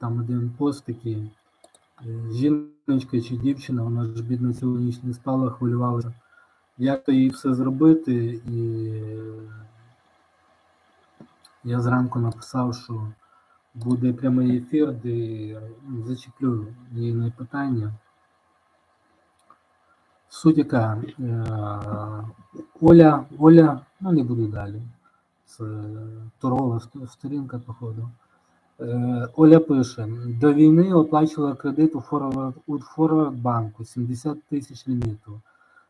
там один пост такий. е, Жіночка чи дівчина, вона ж бідна цілу ніч не спала, хвилювалася. Як то їй все зробити, і я зранку написав, що буде прямий ефір, де зачеплю її на питання. Суть яка, е, Оля, Оля, ну не буду далі. Це торгова сторінка, походу. Е, Оля пише: до війни оплачувала кредит у Форвард, у Форвард банку 70 тисяч ліміту.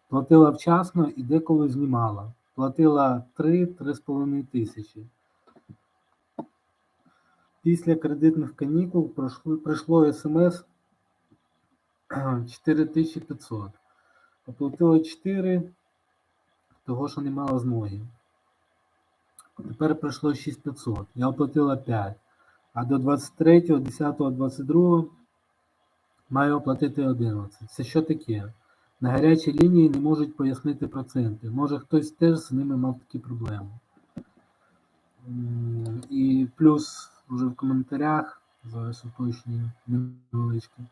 Платила вчасно і деколи знімала. Платила 3-3,5 тисячі. Після кредитних канікул прийшло смс 4500. Оплатила 4, того, що не мала змоги. Тепер прийшло 6500. Я оплатила 5. А до 23, 10, 22 маю оплатити 11. Це що таке? На гарячій лінії не можуть пояснити проценти. Може хтось теж з ними мав такі проблеми. І плюс вже в коментарях зараз уточнюю невеличке.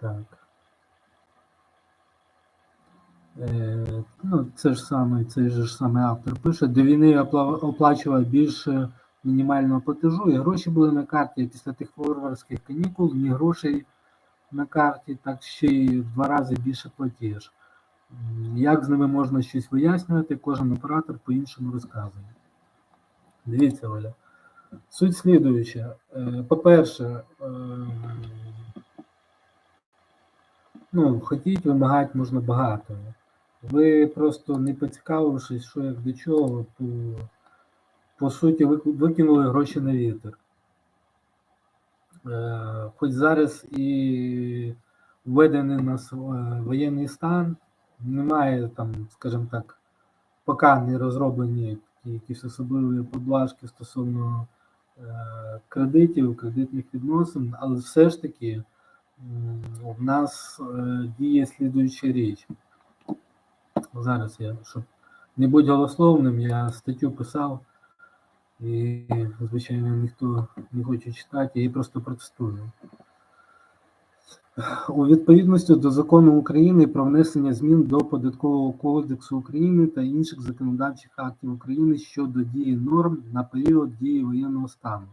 Так. Е, ну, це ж саме, цей же ж саме автор пише, до війни оплачував більше мінімального платежу, і гроші були на карті, після тих форвардських канікул ні грошей на карті, так ще й в два рази більше платіж. Як з ними можна щось вияснювати, кожен оператор по-іншому розказує. Дивіться, Оля. Суть слідуюча. Е, По-перше, е, ну, хотіть вимагати можна багато. Ви просто не поцікавившись, що як до чого, по, по суті, викинули гроші на вітер. Е, хоч зараз і введений у нас е, воєнний стан, немає там, скажімо так, поки не розроблені якісь особливі поблажки стосовно е, кредитів, кредитних відносин, але все ж таки в нас діє слідуюча річ. Зараз я, щоб не бути голословним, я статтю писав, і, звичайно, ніхто не хоче читати, я її просто протестую. У відповідності до закону України про внесення змін до Податкового кодексу України та інших законодавчих актів України щодо дії норм на період дії воєнного стану.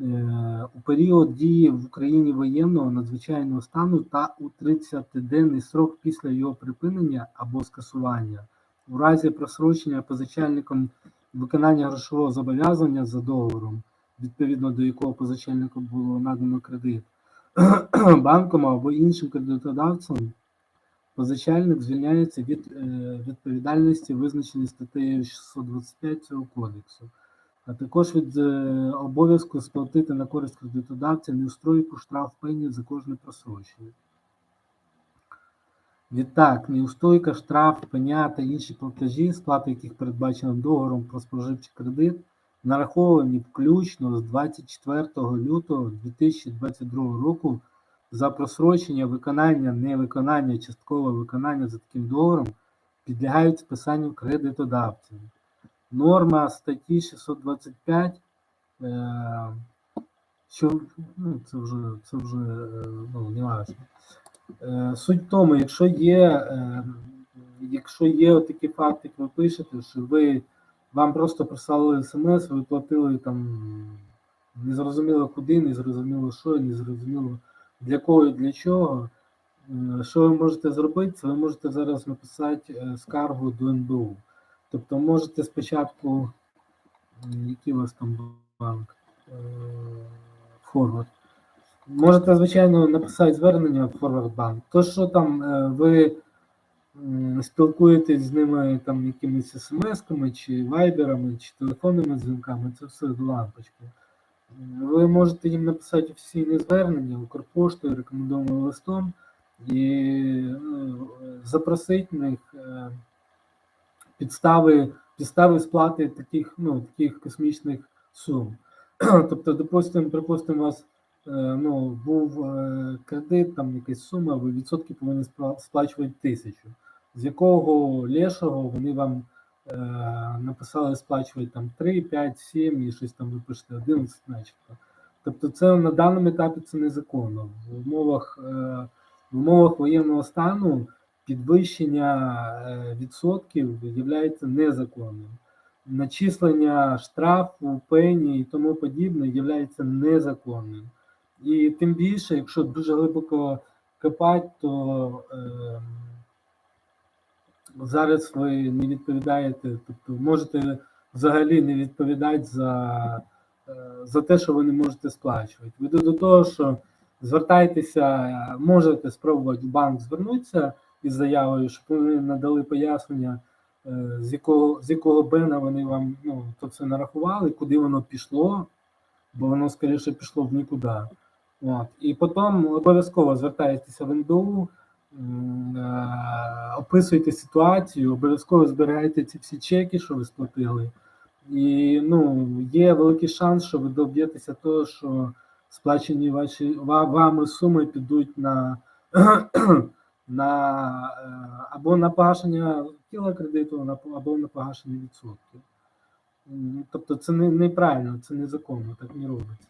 Е, У період дії в Україні воєнного надзвичайного стану та у 30-денний срок після його припинення або скасування, у разі просрочення позичальником виконання грошового зобов'язання за договором, відповідно до якого позичальнику було надано кредит, банком або іншим кредитодавцем, позичальник звільняється від е, відповідальності, визначеної статтею 625 цього кодексу, а також від е, обов'язку сплатити на користь кредитодавця неустройку штраф пені за кожне просрочення. Відтак, неустойка, штраф, пеня та інші платежі, сплата яких передбачена договором про споживчий кредит, нараховані включно з 24 лютого 2022 року за просрочення виконання, невиконання, часткове виконання за таким договором підлягають списанню кредитодавцям. Норма статті 625, е, що ну, це вже, це вже е, ну, не важливо. Е, Суть в тому, якщо є, якщо є такі факти, як ви пишете, що ви вам просто прислали смс, ви платили там незрозуміло куди, незрозуміло що, незрозуміло для кого і для чого. Що ви можете зробити? Це ви можете зараз написати скаргу до НБУ. Тобто можете спочатку, який у вас там банк? Е, Форвард. Можете, звичайно, написати звернення в Forward Bank. То, що там е, ви спілкуєтесь з ними там якимись смс-ками, чи вайберами, чи телефонними дзвінками, це все до лампочки. Ви можете їм написати офіційне звернення Укрпоштою, рекомендованим листом і ну, запросити них підстави, підстави сплати таких, ну, таких космічних сум. Тобто, допустимо, припустимо, у вас е, ну, був е, кредит, там якась сума, ви відсотки повинні спла- сплачувати тисячу, з якого лешого вони вам е, написали сплачувати там 3, 5, 7 і щось там ви пишете 11 начебто. Тобто це на даному етапі це незаконно. В умовах, е, в умовах воєнного стану підвищення е, відсотків є незаконним. Начислення штрафу, пені і тому подібне є незаконним. І тим більше, якщо дуже глибоко копати, то е, зараз ви не відповідаєте, тобто можете взагалі не відповідати за, е, за те, що ви не можете сплачувати. Веду до того, що звертайтеся, можете спробувати в банк звернутися із заявою, щоб вони надали пояснення, е, з якого з якого бена вони вам ну, то це нарахували, куди воно пішло, бо воно, скоріше, пішло в нікуди. От. І потім обов'язково звертаєтеся в НБУ, е, описуєте ситуацію, обов'язково збираєте ці всі чеки, що ви сплатили. І ну, є великий шанс, що ви доб'єтеся того, що сплачені ваші вами суми підуть на, на е, або на погашення тіла кредиту, або на погашення відсотків. Тобто це не, неправильно, це незаконно, так не робиться.